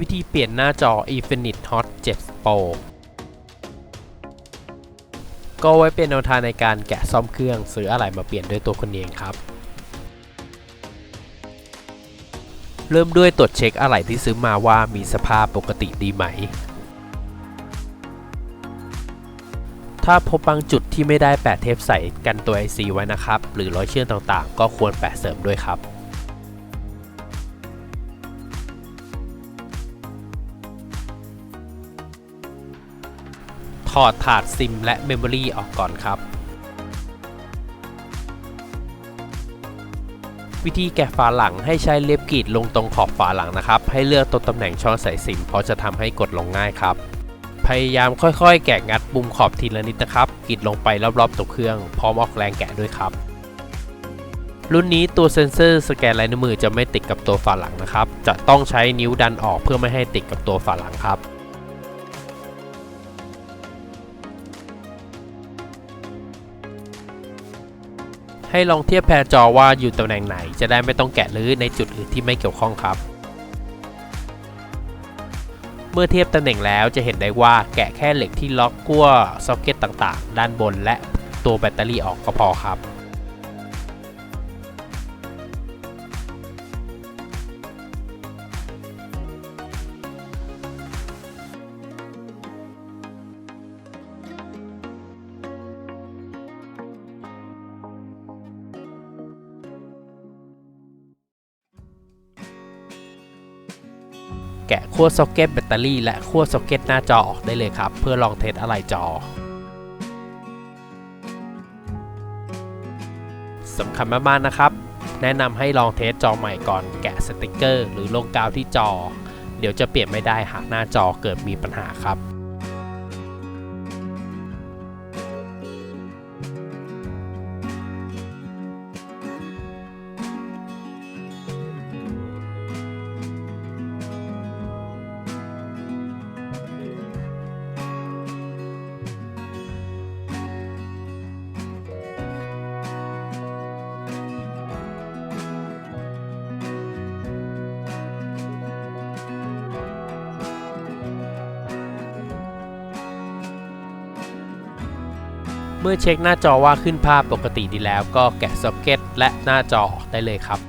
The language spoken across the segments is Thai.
วิธีเปลี่ยนหน้าจอ Infinite Hot 7 Pro ก็ไว้เป็นแนวทางในการแกะซ่อมเครื่องซื้ออะไรมาเปลี่ยนด้วยตัวคนเองครับ เริ่มด้วยตรวจเช็คอะไหล่ที่ซื้อมาว่ามีสภาพปกติดีไหม ถ้าพบบางจุดที่ไม่ได้แปะเทปใส่กันตัว IC ไว้นะครับ หรือรอยเชื่อมต่างๆ ก็ควรแปะเสริมด้วยครับ ถอดถาดซิมและเมมโมรีออกก่อนครับ วิธีแกะฝาหลังให้ใช้เล็บกรีดลงตรงขอบฝาหลังนะครับ ให้เลือกตรงตำแหน่งช่องใส่ซิม เพราะจะทำให้กดลงง่ายครับ พยายามค่อยๆ แกะงัดปุ่มขอบทีละนิดนะครับกรีดลงไปรอบๆตัวเครื่อง พร้อมออกแรงแกะด้วยครับรุ่นนี้ตัวเซ็นเซอร์สแกนลายนิ้วมือจะไม่ติดกับตัวฝาหลังนะครับ จะต้องใช้นิ้วดันออกเพื่อไม่ให้ติดกับตัวฝาหลังครับ ให้ลองเทียบแพรจอว่าอยู่ตำแหน่งไหน จะได้ไม่ต้องแกะรื้อในจุดอื่นที่ไม่เกี่ยวข้องครับ เมื่อเทียบตำแหน่งแล้วจะเห็นได้ว่าแกะแค่เหล็กที่ล็อกกั้วซ็อกเก็ตต่างๆ ด้านบนและตัวแบตเตอรี่ออกก็พอครับ แกะขั้วซ็อกเก็ตแบตเตอรี่และขั้วซ็อกเก็ตหน้าจอออกได้เลยครับ เพื่อลองเทสอะไรจอสำคัญมากๆนะครับ แนะนำให้ลองเทสจอใหม่ก่อนแกะสติกเกอร์ หรือลงกาวที่จอ เดี๋ยวจะเปลี่ยนไม่ได้หากหน้าจอเกิดมีปัญหาครับ เมื่อเช็คหน้าจอว่าขึ้นภาพปกติดีแล้วก็แกะซ็อกเก็ตและหน้าจอออกได้เลยครับ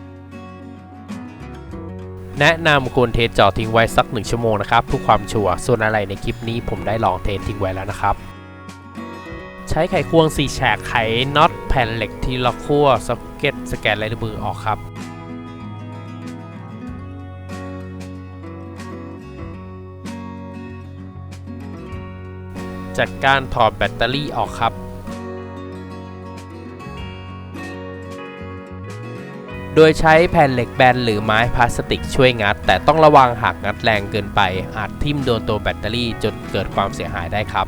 แนะนำควรเทสจอทิ้งไว้สักหนึ่งชั่วโมงนะครับเพื่อความชัวร์ ส่วนอะไรในคลิปนี้ผมได้ลองเทสทิ้งไว้แล้วนะครับใช้ไขควง 4 แฉกไขน็อตแผ่นเหล็กที่ล็อกขั้วซ็อกเก็ตสแกนลายนิ้วมือออกครับ จัดการถอดแบตเตอรี่ออกครับ โดยใช้แผ่นเหล็กแบนหรือไม้พลาสติกช่วยงัด แต่ต้องระวังหากงัดแรงเกินไป อาจทิ่มโดนตัวแบตเตอรี่จนเกิดความเสียหายได้ครับ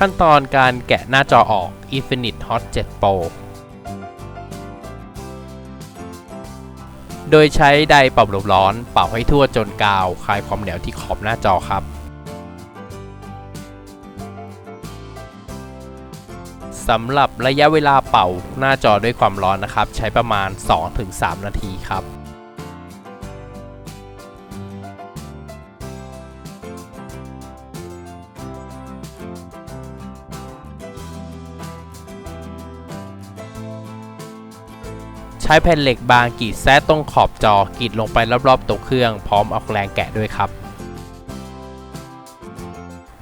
ขั้นตอนการแกะหน้าจอออก Infinite Hot 7 Pro โดยใช้ไดร์เป่าลมร้อนเป่าให้ทั่วจนกาว คลายความเหนียวที่ขอบหน้าจอครับ สำหรับระยะเวลาเป่าหน้าจอด้วยความร้อนนะครับ ใช้ประมาณ 2-3 นาทีครับ ใช้แผ่นเหล็กบางกรีดแซะตรงขอบจอกรีดลงไปรอบๆตัวเครื่องพร้อมออกแรงแกะด้วยครับ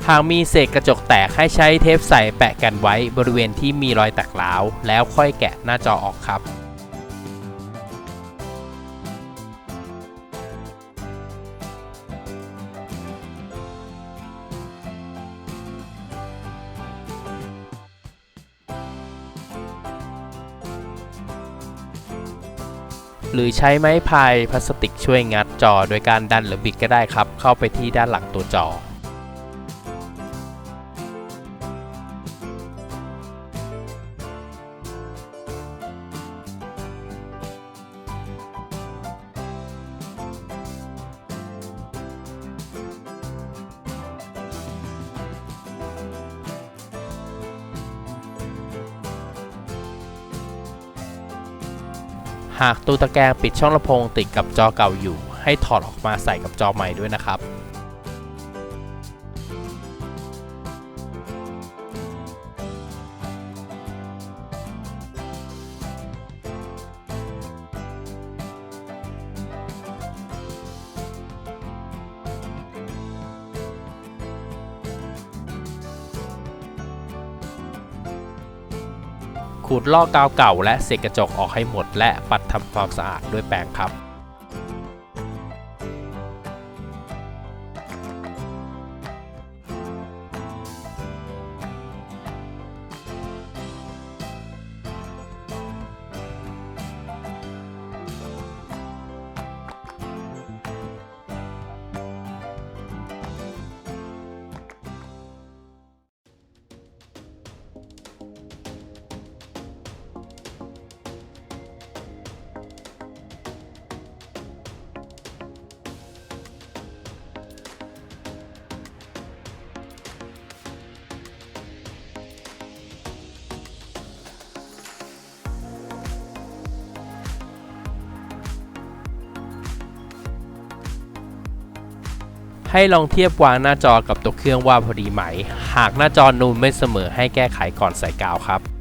หากมีเศษกระจกแตกให้ใช้เทปใส่แปะกันไว้บริเวณที่มีรอยแตกร้าวแล้วค่อยแกะหน้าจอออกครับ หรือใช้ไม้พายพลาสติกช่วยงัดจอ โดยการดันหรือบิดก็ได้ครับ เข้าไปที่ด้านหลังตัวจอากตัวตะแกรงปิดช่องลำโพงติดกับจอเก่าอยู่ ให้ถอดออกมาใส่กับจอใหม่ด้วยนะครับ ดลอกกาวเก่า และเศษกระจกออกให้หมด และปัดทำความสะอาดด้วยแปรงครับ ให้ลองเทียบวางหน้าจอกับตัวเครื่องว่าพอดีไหม หากหน้าจอนูนไม่เสมอให้แก้ไขก่อนใส่กาวครับ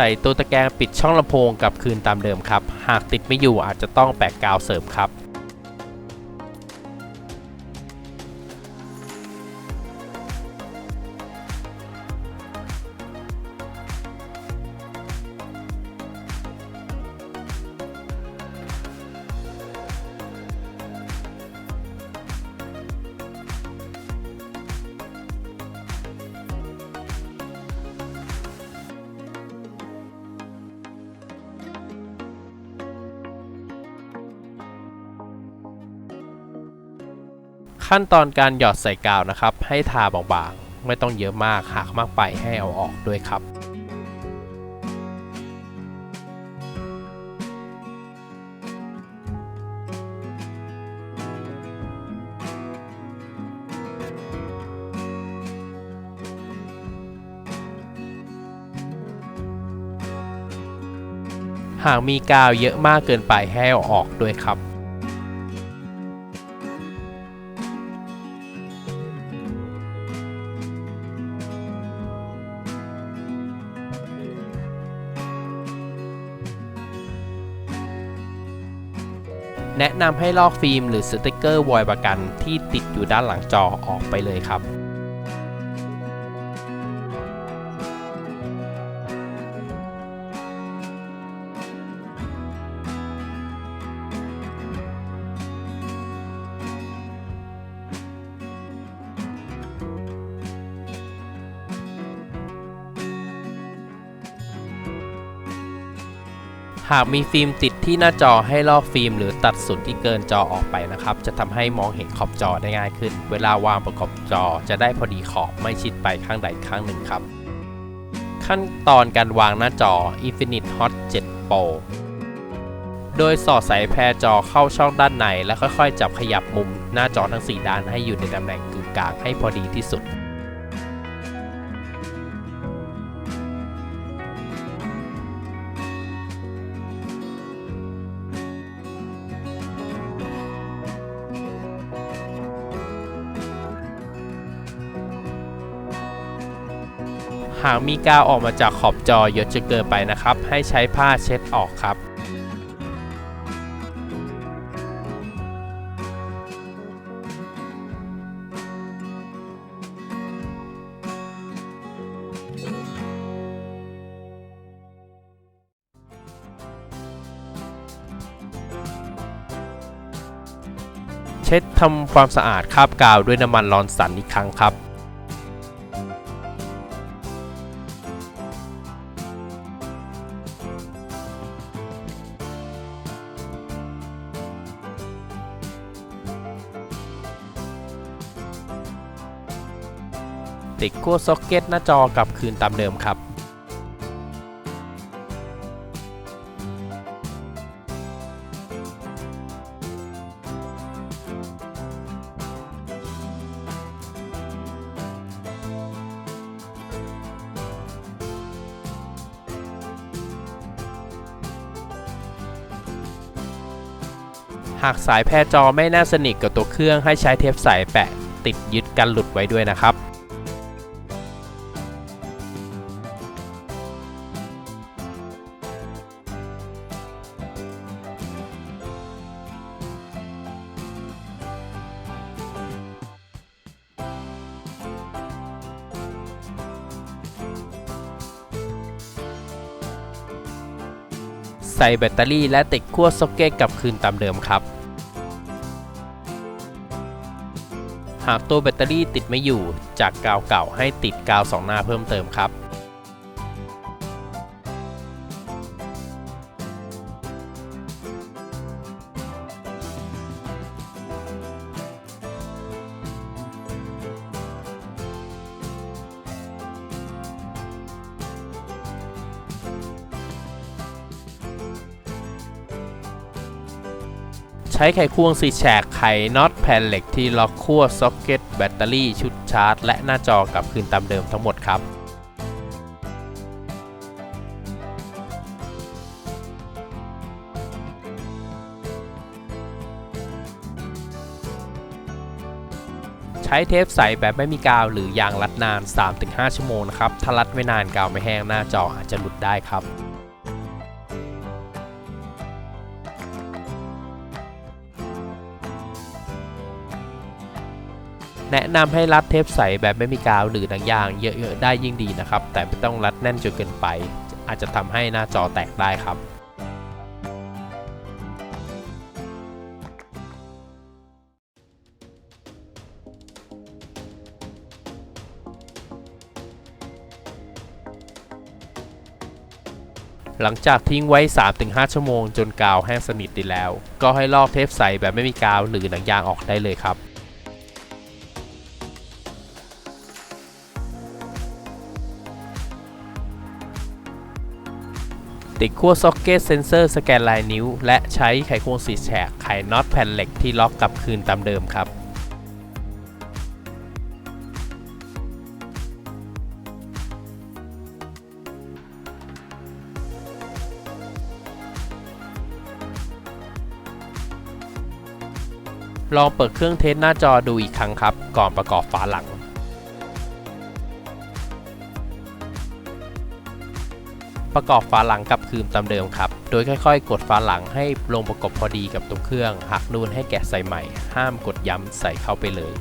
ใส่ตัวตะแกรงปิดช่องลำโพงกลับคืนตามเดิมครับ หากติดไม่อยู่อาจจะต้องแปะกาวเสริมครับ ขั้นตอนการหยอดใส่กาวนะครับ ให้ทาบางๆ ไม่ต้องเยอะมาก หากมากไปให้เอาออกด้วยครับหากมีกาวเยอะมากเกินไปให้เอาออกด้วยครับ แนะนำให้ลอกฟิล์มหรือสติกเกอร์วอยล์ประกันที่ติดอยู่ด้านหลังจอออกไปเลยครับ หากมีฟิล์มติดที่หน้าจอให้ลอกฟิล์ม หรือตัดส่วนที่เกินจอออกไปนะครับ จะทำให้มองเห็นขอบจอได้ง่ายขึ้น เวลาวางประกอบจอจะได้พอดีขอบไม่ชิดไปข้างใดข้างหนึ่งครับ ขั้นตอนการวางหน้าจอ Infinite Hot 7 Pro โดยสอดสายแพรจอเข้าช่องด้านใน และค่อยๆ จับขยับมุมหน้าจอทั้ง 4 ด้านให้อยู่ในตำแหน่งกึ่งกลางให้พอดีที่สุดากมีกาวออกมาจากขอบจอเยอะจนเกินไปนะครับ ให้ใช้ผ้าเช็ดออกครับเช็ดทำความสะอาดคราบกาวด้วยน้ำมันร้อนสันอีกครั้งครับ ติดขั้วซ็อกเก็ตหน้าจอกลับคืนตามเดิมครับหากสายแพรจอไม่น่าสนิทกับตัวเครื่องให้ใช้เทปใสแปะ ติดยึดกันหลุดไว้ด้วยนะครับ แบตเตอรี่และติดขั้วซ็อกเก็ตกลับคืนตามเดิมครับ หากตัวแบตเตอรี่ติดไม่อยู่จากกาวเก่าให้ติดกาวสองหน้าเพิ่มเติมครับ ช้ไขควงสีแฉกไขน็อตแผ่นเหล็กที่ล็อกขั้วซ็อกเก็ตแบตเตอรี่ชุดชาร์จ และหน้าจอกลับคืนตามเดิมทั้งหมดครับใช้เทปใสแบบไม่มีกาวหรือยางรัดนาน 3-5 ชั่วโมงนะครับ ถ้ารัดไม่นานกาวไม่แห้งหน้าจออาจจะหลุดได้ครับ แนะนำให้รัดเทปใสแบบไม่มีกาวหรือหนังยางเยอะๆได้ยิ่งดีนะครับ แต่ไม่ต้องรัดแน่นจนเกินไป อาจจะทำให้หน้าจอแตกได้ครับหลังจากทิ้งไว้ 3-5 ชั่วโมงจนกาวแห้งสนิทดีแล้ว ก็ให้ลอกเทปใสแบบไม่มีกาวหรือหนังยางออกได้เลยครับ ติดขั้วซ็อกเก็ตเซนเซอร์สแกนลายนิ้ว และใช้ไขควงสีแฉกไขน็อตแผ่นเหล็กที่ล็อกกลับคืนตามเดิมครับ ลองเปิดเครื่องเทสหน้าจอดูอีกครั้งครับ ก่อนประกอบฝาหลัง ประกอบฝาหลังกับคืนตามเดิมครับ โดยค่อยๆ กดฝาหลังให้ลงประกบพอดีกับตัวเครื่องหากนูนให้แกะใส่ใหม่ ห้ามกดย้ำใส่เข้าไปเลย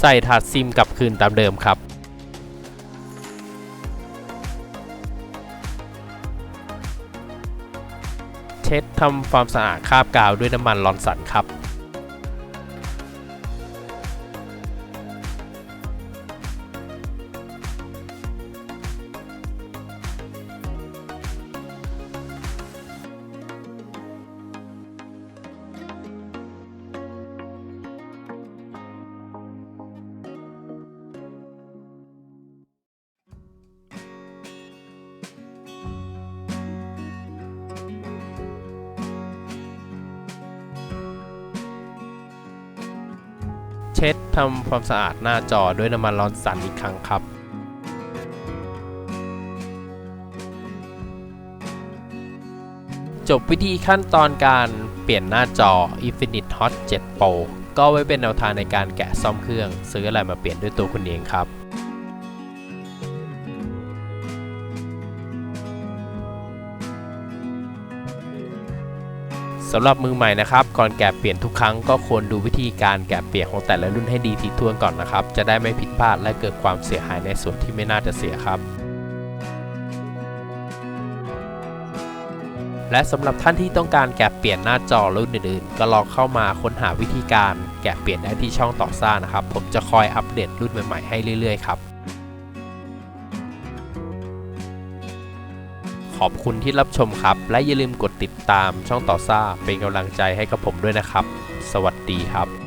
ใส่ถาดซิมกลับคืนตามเดิมครับ เช็ดทำความสะอาดคราบกาวด้วยน้ำมันลอนสันครับ เช็ดทำความสะอาดหน้าจอด้วยน้ำมันร้อนสันอีกครั้งครับจบวิธีขั้นตอนการเปลี่ยนหน้าจอ Infinite Hot 7 Pro ก็ไว้เป็นแนวทางในการแกะซ่อมเครื่อง ซื้ออะไรมาเปลี่ยนด้วยตัวคุณเองครับ สำหรับมือใหม่นะครับ ก่อนแกะเปลี่ยนทุกครั้งก็ควรดูวิธีการแกะเปลี่ยนของแต่ละรุ่นให้ดีทีท่วนก่อนนะครับ จะได้ไม่ผิดพลาดและเกิดความเสียหายในส่วนที่ไม่น่าจะเสียครับ และสำหรับท่านที่ต้องการแกะเปลี่ยนหน้าจอรุ่นอื่นๆ ก็ลองเข้ามาค้นหาวิธีการแกะเปลี่ยนได้ที่ช่องต่อซ่านะครับ ผมจะคอยอัปเดตรุ่นใหม่ๆให้เรื่อยๆครับ ขอบคุณที่รับชมครับ และอย่าลืมกดติดตามช่องต่อซ่าเป็นกำลังใจให้กับผมด้วยนะครับ สวัสดีครับ